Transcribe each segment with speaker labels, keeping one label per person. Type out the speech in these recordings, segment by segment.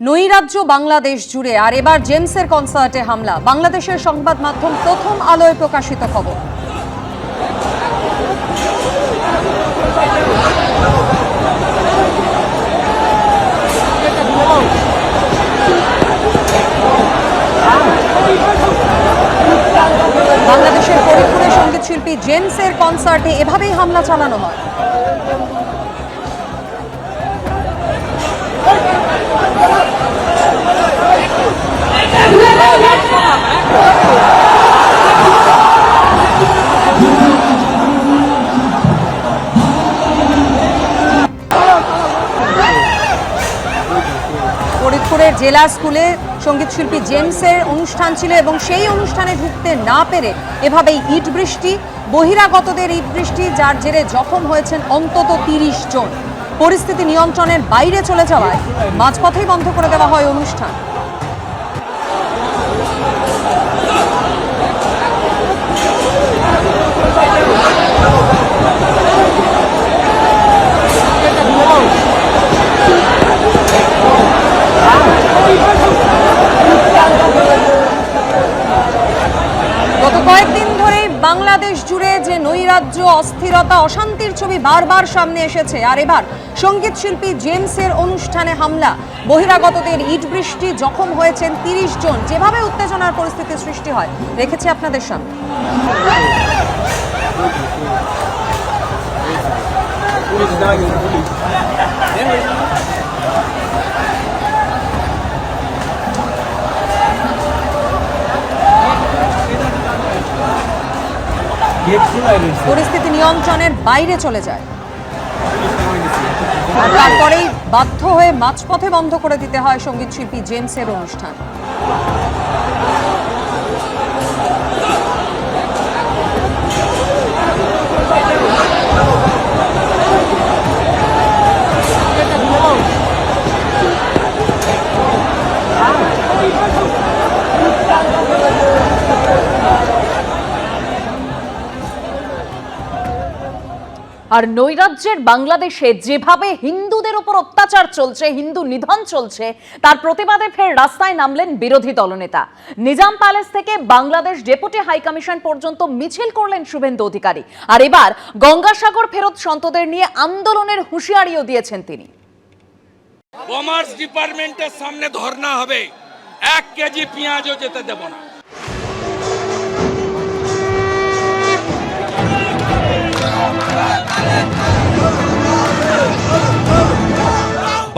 Speaker 1: নৈরাজ্য বাংলাদেশ জুড়ে। আর এবার জেমসের কনসার্টে হামলা। বাংলাদেশের সংবাদ মাধ্যম প্রথম আলোয় প্রকাশিত খবর। বাংলাদেশের ফরিদপুরের সংগীত শিল্পী জেমসের কনসার্টে এভাবেই হামলা চালানো হয়। জেলা স্কুলে সংগীত শিল্পী জেমসের অনুষ্ঠান ছিল এবং সেই অনুষ্ঠানে ঢুকতে না পেরে এভাবেই ইট বৃষ্টি, বহিরাগতদের ইট বৃষ্টি, যার জেরে জখম হয়েছেন অন্তত তিরিশ জন। পরিস্থিতি নিয়ন্ত্রণের বাইরে চলে যাওয়ায় মাঝপথেই বন্ধ করে দেওয়া হয় অনুষ্ঠান। নৈরাজ্য অস্থিরতা, অশান্তির ছবি বারবার সামনে এসেছে। আর এবার সংগীত শিল্পী জেমসের অনুষ্ঠানে হামলা। বহিরাগতদের ইট বৃষ্টি, জখম হয়েছেন তিরিশ জন। যেভাবে উত্তেজনার পরিস্থিতি সৃষ্টি হয় রেখেছি আপনাদের সামনে। পরিস্থিতি নিয়ন্ত্রণের বাইরে চলে যায়। আর তারপরেই বাধ্য হয়ে মাঝপথে বন্ধ করে দিতে হয় সংগীত শিল্পী জেমসের অনুষ্ঠান।
Speaker 2: আর নৈরাজ্যের বাংলাদেশে যেভাবে হিন্দুদের উপর অত্যাচার চলছে, হিন্দু নিধন চলছে, তার প্রতিবাদে ফের রাস্তায় নামলেন বিরোধী দলনেতা। নিজাম প্যালেস থেকে বাংলাদেশ ডেপুটি হাইকমিশন পর্যন্ত মিছিল করলেন শুভেন্দু অধিকারী। আর এবার গঙ্গাসাগর ফেরত সন্তদের নিয়ে আন্দোলনের হুঁশিয়ারিও দিয়েছেন তিনি।
Speaker 3: কমার্স ডিপার্টমেন্টের সামনে ধর্না হবে। এক কেজি পেঁয়াজও যেতে দেব না।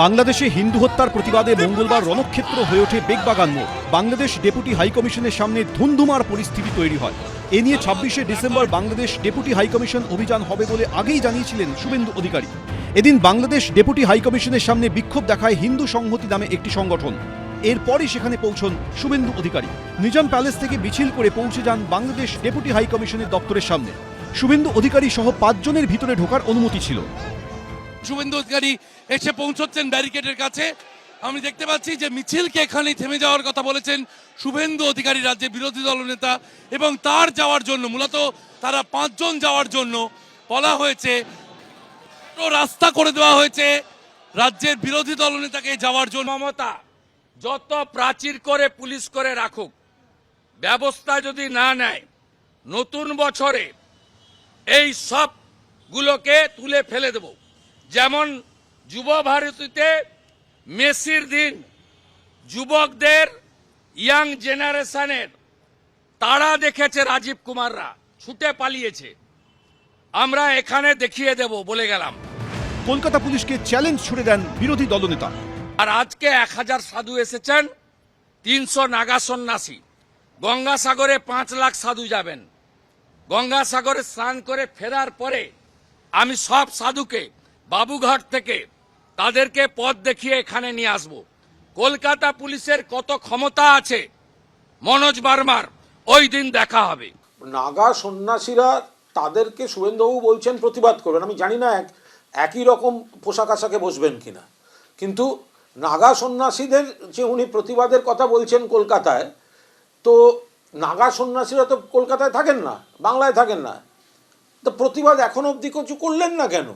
Speaker 4: বাংলাদেশে হিন্দু হত্যার প্রতিবাদে মঙ্গলবার রণক্ষেত্র হয়ে ওঠে বেগবাগান মোড়। বাংলাদেশ ডেপুটি হাইকমিশনের সামনে ধুন্ধুমার পরিস্থিতি তৈরি হয়। এ নিয়ে ছাব্বিশে ডিসেম্বর বাংলাদেশ ডেপুটি হাইকমিশন অভিযান হবে বলে আগেই জানিয়েছিলেন শুভেন্দু অধিকারী। এদিন বাংলাদেশ ডেপুটি হাইকমিশনের সামনে বিক্ষোভ দেখায় হিন্দু সংহতি নামে একটি সংগঠন। এরপরই সেখানে পৌঁছন শুভেন্দু অধিকারী। নিজাম প্যালেস থেকে মিছিল করে পৌঁছে যান বাংলাদেশ ডেপুটি হাইকমিশনের দপ্তরের সামনে। শুভেন্দু অধিকারী সহ পাঁচজনের ভিতরে ঢোকার অনুমতি ছিল।
Speaker 3: শুভেন্দু অধিকারী এসে পৌঁছচ্ছেন ব্যারিকেডের কাছে। আমি দেখতে পাচ্ছি যে মিছিলকে এখানেই থেমে যাওয়ার কথা বলেছেন শুভেন্দু অধিকারী রাজ্যের বিরোধী দলনেতা এবং তার যাওয়ার জন্য মূলত তারা পাঁচজন যাওয়ার জন্য বলা হয়েছে। তো রাস্তা করে দেওয়া হয়েছে রাজ্যের বিরোধী দলনেতাকে যাওয়ার জন্য। মমতা যত প্রাচীর করে পুলিশ করে রাখুক ব্যবস্থা যদি না নেয় নতুন বছরে এই সবগুলোকে তুলে ফেলে দেব। যেমন যুব ভারতীতে মেসির দিন যুবকদের ইয়াং জেনারেশনের তারা দেখেছে রাজীব কুমাররা ছুটে পালিয়েছে। আমরা এখানে দেখিয়ে দেব বলে গেলাম।
Speaker 4: কলকাতা পুলিশকে চ্যালেঞ্জ ছুড়ে দেন বিরোধী দলনেতা।
Speaker 3: আর আজকে এক হাজার সাধু এসেছেন তিনশো নাগা সন্ন্যাসী। গঙ্গাসাগরে পাঁচ লাখ সাধু যাবেন। গঙ্গাসাগরে স্নান করে ফেরার পরে আমি সব সাধুকে বাবুঘাট থেকে তাদেরকে পথ দেখিয়ে এখানে নিয়ে আসব। কলকাতা পুলিশের কত ক্ষমতা আছে? মনোজ বার্মার, ওই দিন দেখা হবে।
Speaker 5: নাগা সন্ন্যাসীরা তাদেরকে শুভেন্দুবাবু বলছেন প্রতিবাদ করবেন। আমি জানি না এক, একই রকম পোশাক আশাকে বসবেন কিনা। কিন্তু নাগা সন্ন্যাসীদের যে উনি প্রতিবাদের কথা বলছেন কলকাতায়, তো নাগা সন্ন্যাসীরা তো কলকাতায় থাকেন না, বাংলায় থাকেন না। তো প্রতিবাদ এখন অবধি কিছু করলেন না কেন?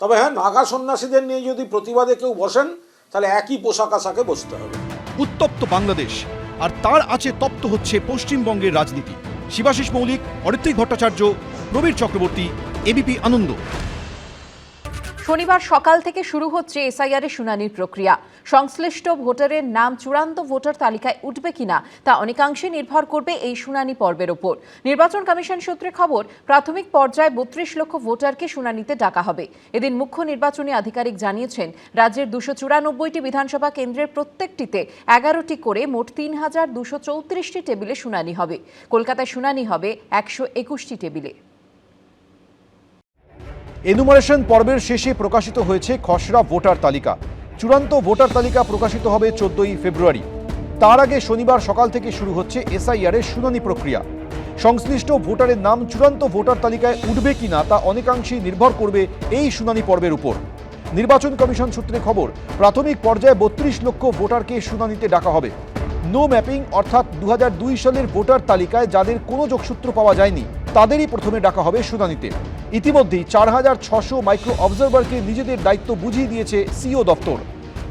Speaker 5: তবে হ্যাঁ নাগা সন্ন্যাসীদের নিয়ে যদি প্রতিবাদে কেউ বসেন, তাহলে একই পোশাক আশাকে বসতে হবে।
Speaker 4: উত্তপ্ত বাংলাদেশ, আর তার আছে তপ্ত হচ্ছে পশ্চিমবঙ্গের রাজনীতি। শিবাশিস মৌলিক, অরিত্রিক ভট্টাচার্য, প্রবীর চক্রবর্তী এবিপি আনন্দ।
Speaker 2: শনিবার সকাল থেকে শুরু হচ্ছে এসআইআর এর শুনানির প্রক্রিয়া। সংশ্লিষ্ট ভোটারের নাম চূড়ান্ত ভোটার তালিকায় উঠবে কিনা তা অনেকাংশে নির্ভর করবে এই শুনানি পর্বের ওপর। নির্বাচন কমিশন সূত্রে খবর, প্রাথমিক পর্যায়ে বত্রিশ লক্ষ ভোটারকে শুনানিতে ডাকা হবে। এদিন মুখ্য নির্বাচনী আধিকারিক জানিয়েছেন, রাজ্যের দুশো চুরানব্বইটি বিধানসভা কেন্দ্রের প্রত্যেকটিতে এগারোটি করে মোট তিন হাজার দুশো চৌত্রিশটি টেবিলে শুনানি হবে। কলকাতায় শুনানি হবে একশো একুশটি টেবিলে।
Speaker 4: এনুমারেশন পর্বের শেষে প্রকাশিত হয়েছে খসড়া ভোটার তালিকা। চূড়ান্ত ভোটার তালিকা প্রকাশিত হবে চোদ্দই ফেব্রুয়ারি। তার আগে শনিবার সকাল থেকে শুরু হচ্ছে এসআইআর এর শুনানি প্রক্রিয়া। সংশ্লিষ্ট ভোটারের নাম চূড়ান্ত ভোটার তালিকায় উঠবে কিনা তা অনেকাংশেই নির্ভর করবে এই শুনানি পর্বের উপর। নির্বাচন কমিশন সূত্রে খবর, প্রাথমিক পর্যায়ে বত্রিশ লক্ষ ভোটারকে শুনানিতে ডাকা হবে। নো ম্যাপিং অর্থাৎ দু হাজার দুই সালের ভোটার তালিকায় যাদের কোনো যোগসূত্র পাওয়া যায়নি, তাদেরই প্রথমে ডাকা হবে শুনানিতে। ইতিমধ্যেই চার হাজার ছশো মাইক্রো অবজারভারকে নিজেদের দায়িত্ব বুঝিয়ে দিয়েছে সিও দপ্তর।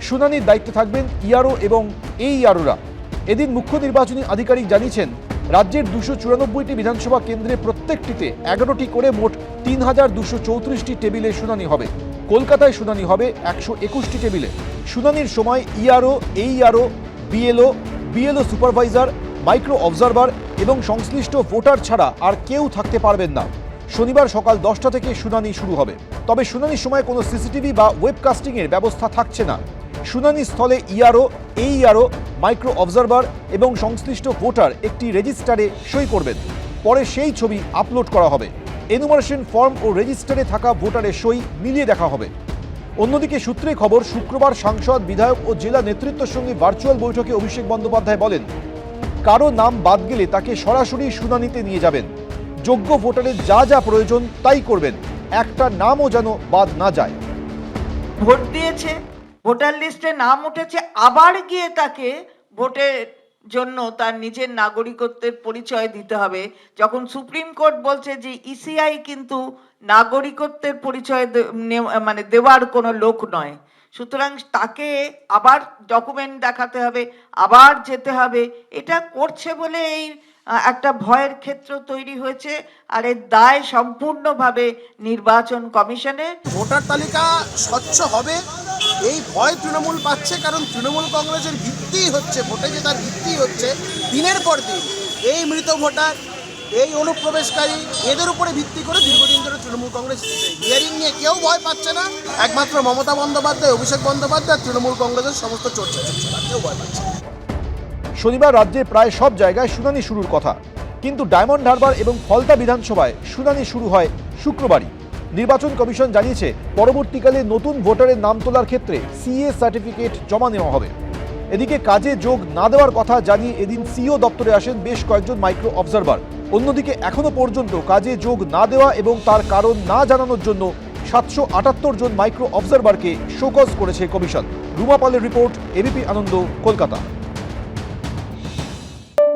Speaker 4: শুনানির দায়িত্বে থাকবেন ইআরও এবং এই ইআরওরা এদিন মুখ্য নির্বাচনী আধিকারিক জানিয়েছেন, রাজ্যের দুশো চুরানব্বইটি বিধানসভা কেন্দ্রে প্রত্যেকটিতে এগারোটি করে মোট তিন হাজার দুশো চৌত্রিশটি টেবিলে শুনানি হবে। কলকাতায় শুনানি হবে একশো একুশটি টেবিলে। শুনানির সময় ERO AERO BLO BLO supervisor, micro observer এবং সংশ্লিষ্ট ভোটার ছাড়া আর কেউ থাকতে পারবেন না। শনিবার সকাল দশটা থেকে শুনানি শুরু হবে। তবে শুনানির সময় কোনো সিসিটিভি বা ওয়েবকাস্টিংয়ের ব্যবস্থা থাকছে না। শুনানি স্থলে ইআরও, এইআরও, মাইক্রো অবজারভার এবং সংশ্লিষ্ট ভোটার একটি রেজিস্টারে সই করবেন। পরে সেই ছবি আপলোড করা হবে। এনুমারেশন ফর্ম ও রেজিস্টারে থাকা ভোটারের সই মিলিয়ে দেখা হবে। অন্যদিকে সূত্রে খবর, শুক্রবার সাংসদ, বিধায়ক ও জেলা নেতৃত্বের সঙ্গে ভার্চুয়াল বৈঠকে অভিষেক বন্দ্যোপাধ্যায় বলেন, কারও নাম বাদ গেলে তাকে সরাসরি শুনানিতে নিয়ে যাবেন। যোগ্য ভোটারের যা যা প্রয়োজন তাই করবেন। একটা নামও যেন বাদ না যায়।
Speaker 6: ভোট দিয়েছে, ভোটার লিস্টে নাম উঠেছে, আবার গিয়ে তাকে ভোটের জন্য তার নিজের নাগরিকত্বের পরিচয় দিতে হবে। যখন সুপ্রিম কোর্ট বলছে যে ইসিআই কিন্তু নাগরিকত্বের পরিচয় মানে দেওয়ার কোনো লোক নয়। সুতরাং তাকে আবার ডকুমেন্ট দেখাতে হবে, আবার যেতে হবে। এটা করছে বলে এই একটা ভয়ের ক্ষেত্র তৈরি হয়েছে আর এর দায় সম্পূর্ণভাবে নির্বাচন কমিশনের
Speaker 7: ভোটার তালিকা স্বচ্ছ হবে, এই ভয় তৃণমূল পাচ্ছে কারণ তৃণমূল কংগ্রেসের ভিত্তি হচ্ছে, ভোটে যে তার ভিত্তি হচ্ছে, দিনের পর দিন এই মৃত ভোটার, এই অনুপ্রবেশকারী, এদের উপরে ভিত্তি করে দীর্ঘদিন ধরে তৃণমূল কংগ্রেস হিয়ারিং নিয়ে কেউ ভয় পাচ্ছে না, একমাত্র মমতা বন্দ্যোপাধ্যায়, অভিষেক বন্দ্যোপাধ্যায় তৃণমূল কংগ্রেসের সমস্ত চর্চা চলছে কেউ ভয় পাচ্ছে
Speaker 4: শনিবার রাজ্যে প্রায় সব জায়গায় শুনানি শুরুর কথা। কিন্তু ডায়মন্ড হারবার এবং ফলতা বিধানসভায় শুনানি শুরু হয় শুক্রবারই। নির্বাচন কমিশন জানিয়েছে, পরবর্তীকালে নতুন ভোটারের নাম তোলার ক্ষেত্রে সিএ সার্টিফিকেট জমা নেওয়া হবে। এদিকে কাজে যোগ না দেওয়ার কথা জানিয়ে এদিন সিও দপ্তরে আসেন বেশ কয়েকজন মাইক্রো অবজারভার। অন্যদিকে এখনও পর্যন্ত কাজে যোগ না দেওয়া এবং তার কারণ না জানানোর জন্য সাতশো আটাত্তর জন মাইক্রো অবজারভারকে শোকজ করেছে কমিশন। রুমা পালের report, ABP Ananda, Kolkata.